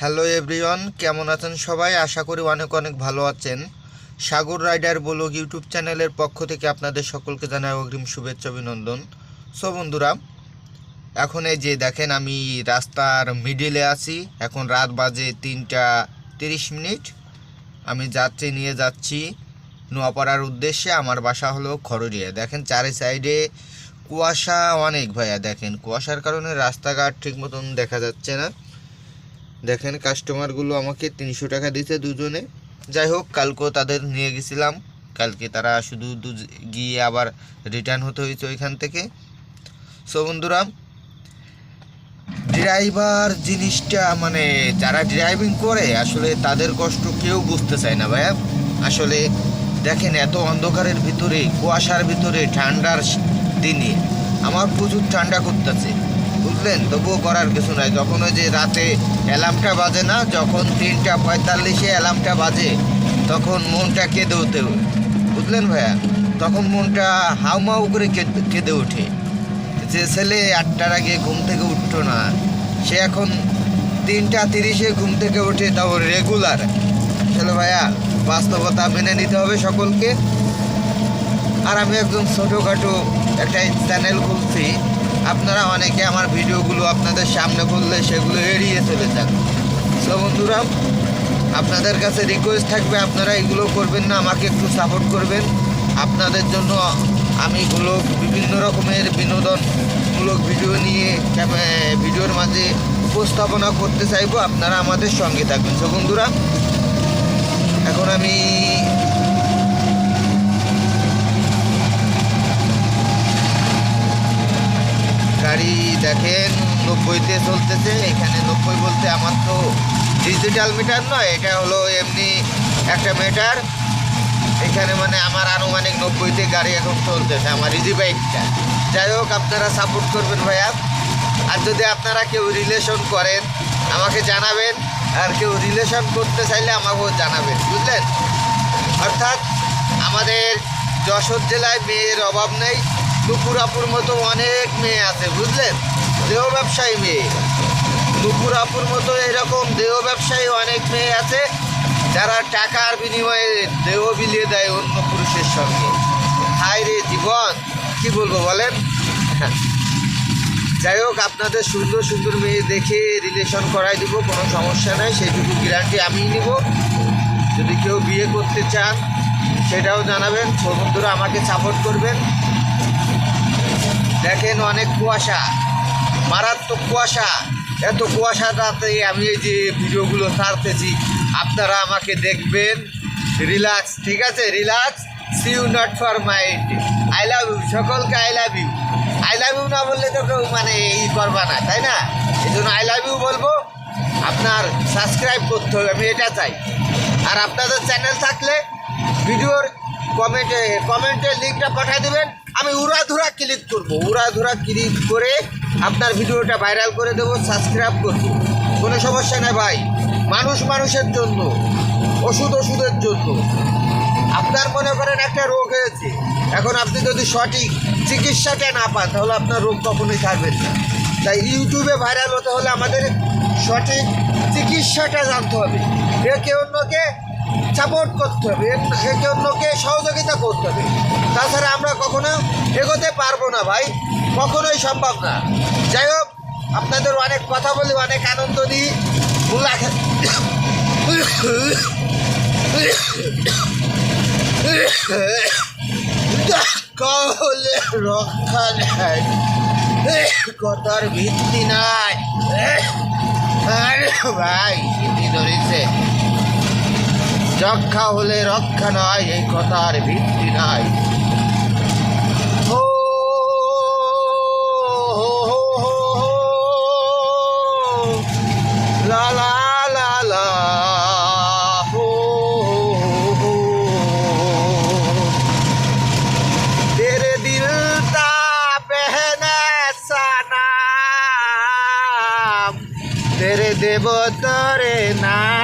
Hello everyone, কেমন আছেন সবাই? আশা করি অনেক অনেক ভালো আছেন। সাগর রাইডার ব্লগ ইউটিউব চ্যানেলের পক্ষ থেকে আপনাদের সকলকে জানাই অগ্রিম শুভেচ্ছা, অভিনন্দন। সো বন্ধুরা, এখন এই যে দেখেন আমি রাস্তার মিডিলে আছি। এখন রাত বাজে তিনটা তিরিশ মিনিট। আমি যাত্রী নিয়ে যাচ্ছি নোয়াপাড়ার উদ্দেশ্যে। আমার বাসা হলো খরড়িয়া। দেখেন চারি সাইডে কুয়াশা অনেক ভাইয়া, দেখেন। কুয়াশার কারণে রাস্তাঘাট ঠিক মতন দেখা যাচ্ছে না। দেখেন কাস্টমারগুলো আমাকে তিনশো টাকা দিতে দুজনে। যাই হোক, কালকেও তাদের নিয়ে গেছিলাম। কালকে তারা শুধু গিয়ে আবার রিটার্ন হতে হয়েছে ওইখান থেকে। সো বন্ধুরা ড্রাইভার জিনিসটা মানে যারা ড্রাইভিং করে, আসলে তাদের কষ্ট কেউ বুঝতে চায় না ভাইয়া। আসলে দেখেন এত অন্ধকারের ভিতরে, কুয়াশার ভিতরে, ঠান্ডার দিনে। আমার প্রচুর ঠান্ডা করতেছে। বুঝলেন? তবুও করার কিছু নাই। যখন ওই যে রাতে অ্যালার্মটা বাজে না, যখন তিনটা পঁয়তাল্লিশে অ্যালার্মটা বাজে, তখন মনটা কেঁদে ওঠে বুঝলেন ভাইয়া? তখন মনটা হাউমাউ করে কেঁদে- ওঠে। যে ছেলে আটটার আগে ঘুম থেকে উঠতো না, সে এখন তিনটা তিরিশে ঘুম থেকে ওঠে তাও রেগুলার। চলো ভাইয়া, বাস্তবতা মেনে নিতে হবে সকলকে। আর আমি একদম ছোটোখাটো একটা চ্যানেল খুলছি। আপনারা অনেকে আমার ভিডিওগুলো আপনাদের সামনে খুললে সেগুলো এড়িয়ে চলে যান। সো বন্ধুরা, আপনাদের কাছে রিকোয়েস্ট থাকবে, আপনারা এগুলো করবেন না, আমাকে একটু সাপোর্ট করবেন। আপনাদের জন্য আমি এগুলো বিভিন্ন রকমের বিনোদনমূলক ভিডিও নিয়ে ভিডিওর মাঝে উপস্থাপনা করতে চাইব, আপনারা আমাদের সঙ্গে থাকবেন। সো বন্ধুরা, এখন আমি গাড়ি দেখেন, নব্বইতে চলতেছে। এখানে নব্বই বলতে আমার তো ডিজিটাল মিটার নয়, এটা হলো এমনি একটা মিটার এখানে মানে আমার আনুমানিক নব্বইতে গাড়ি এখন চলতেছে, আমার ইজি বাইকটা যাই হোক, আপনারা সাপোর্ট করবেন ভাইয়া। আর যদি আপনারা কেউ রিলেশন করেন, আমাকে জানাবেন। আর কেউ রিলেশন করতে চাইলে আমাকেও জানাবেন, বুঝলেন? অর্থাৎ আমাদের যশোর জেলায় মেয়ের অভাব নেই। নুপুরাপুর মতো অনেক মেয়ে আছে, বুঝলেন? দেহ ব্যবসায়ী মেয়ে। নুপুরাপুর মতো এরকম দেহ ব্যবসায়ী অনেক মেয়ে আছে, যারা টাকার বিনিময়ে দেহ বিলিয়ে দেয় অন্য পুরুষের সঙ্গে। হায় রে জীবন, কি বলব বলেন? যাই হোক, আপনাদের সুন্দর সুন্দর মেয়ে দেখে রিলেশন করাই দিব, কোনো সমস্যা নাই, সেইটুকু গ্যারান্টি আমিই নিব। যদি কেউ বিয়ে করতে চান, সেটাও জানাবেন। বন্ধুরা, আমাকে সাপোর্ট করবেন। দেখেন অনেক কুয়াশা। মারাত্মক কুয়াশা। এত কুয়াশাটাতে আমি এই যে ভিডিওগুলো ছাড়তেছি, আপনারা আমাকে দেখবেন। রিল্যাক্স, ঠিক আছে? Relax see you not for mind I love you সকলকে I love you I love you না বললে তো কেউ মানে ই করবা না, তাই না? এই জন্য আই লাভ ইউ বলব। আপনার সাবস্ক্রাইব করতে হবে, আমি এটা চাই। আর আপনাদের চ্যানেল থাকলে ভিডিওর কমেন্টে কমেন্টের লিঙ্কটা পাঠিয়ে দেবেন। আমি উড়াধুরা ক্লিক করব। উড়াধুরা ক্লিক করে আপনার ভিডিওটা ভাইরাল করে দেবো সাবস্ক্রাইব করব। কোনো সমস্যা নেই ভাই। মানুষ মানুষের জন্য, ওষুধ ওষুধের জন্য। আপনার মনে করেন একটা রোগ হয়েছে। এখন আপনি যদি সঠিক চিকিৎসাটা না পান, তাহলে আপনার রোগ কখনোই থাকবেন না। তাই ইউটিউবে ভাইরাল হতে হলে আমাদের সঠিক চিকিৎসাটা জানতে হবে। একে অন্যকে সাপোর্ট করতে হবে। এ- একে অন্যকে সহযোগিতা করতে হবে। তাছাড়া আমরা কখনো এগোতে পারব না ভাই। কখনোই সম্ভব না। যাই হোক, আপনাদের অনেক কথা বলি, অনেক আনন্দ দিই। রক্ষা নাই। কথার ভিত্তি নাই। ভাই ভিত্তি ধরেছে? যক্ষা হলে রক্ষা নয় এই কথার ভিত্তি নাই। দেবতরে না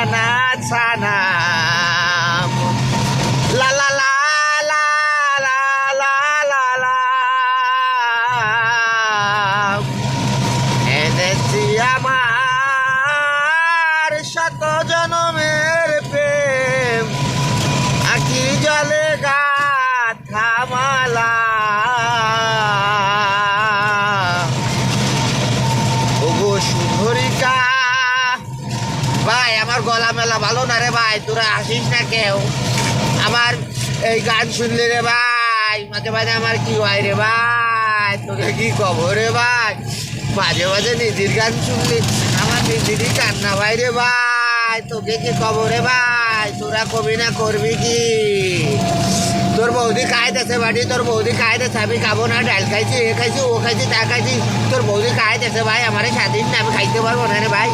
আমার এই গান শুনলে রে ভাই, মাঝে মাঝে আমার কি হয় রে ভাই? তোকে কি খবর রে ভাই? মাঝে মাঝে নিজের গান শুনলি আমার নিজেরই কান্না ভাই রে ভাই। তোকে কি খবর রে ভাই? তোরা কবি না করবি কি? তোর বৌদি খাইতেছে বাড়ি, তোর বৌদি খাইতেছে আমি খাব না, ডাল খাইছি, এ খাইছি, ও খাইছি, তা খাইছি। তোর বৌদি খাইতেছে ভাই, আমার স্বাধীন না, আমি খাইতে পারব না রে ভাই।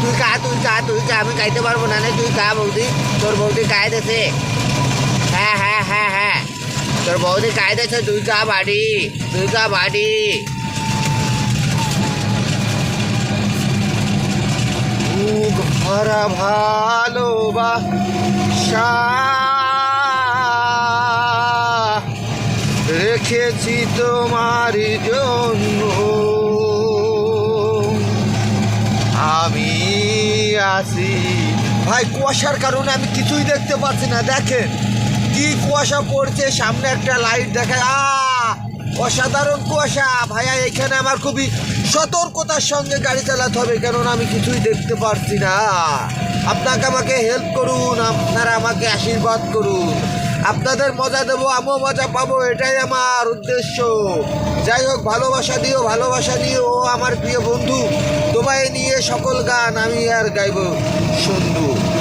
তুই খা তুই খা তুই খা আমি খাইতে পারব না রে, তুই খা বৌদি। তোর বৌদি খাইতেছে হ্যাঁ হ্যাঁ হ্যাঁ হ্যাঁ। তোর বৌদি খাইতেছে তুই খা বাড়ি, তুই খা বাড়ি। বুক ভরা ভালোবাসা রেখেছি তোমার জন্য। আমি আসি ভাই, কুয়াশার কারণে আমি কিছুই দেখতে পাচ্ছি না, দেখেন। কি কুয়াশা পড়ছে? সামনে একটা লাইট দেখা অসাধারণ কুয়াশা। ভাইয়া, এখানে আমার খুবই সতর্কতার সঙ্গে গাড়ি চালাতে হবে, কেননা আমি কিছুই দেখতে পারছি না। আপনাকে আমাকে হেল্প করুন, আপনারা আমাকে আশীর্বাদ করুন। আপনাদের মজা দেবো, আমিও মজা পাবো, এটাই আমার উদ্দেশ্য। যাই হোক, ভালোবাসা দিও ভালোবাসা দিও। ও আমার প্রিয় বন্ধু, তোমায় নিয়ে সকল গান আমি আর গাইব। সুন্দর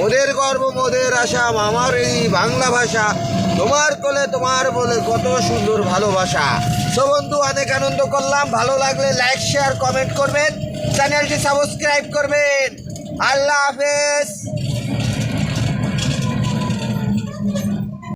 মোদের গর্ব, মোদের আশা, আমার এই বাংলা ভাষা, তোমার কোলে তোমার বলে কত সুন্দর ভালোবাসা। সো বন্ধু, অনেক আনন্দ করলাম। ভালো লাগলে লাইক শেয়ার কমেন্ট করবেন। চ্যানেলটি সাবস্ক্রাইব করবেন। আল্লাহ হাফেজ।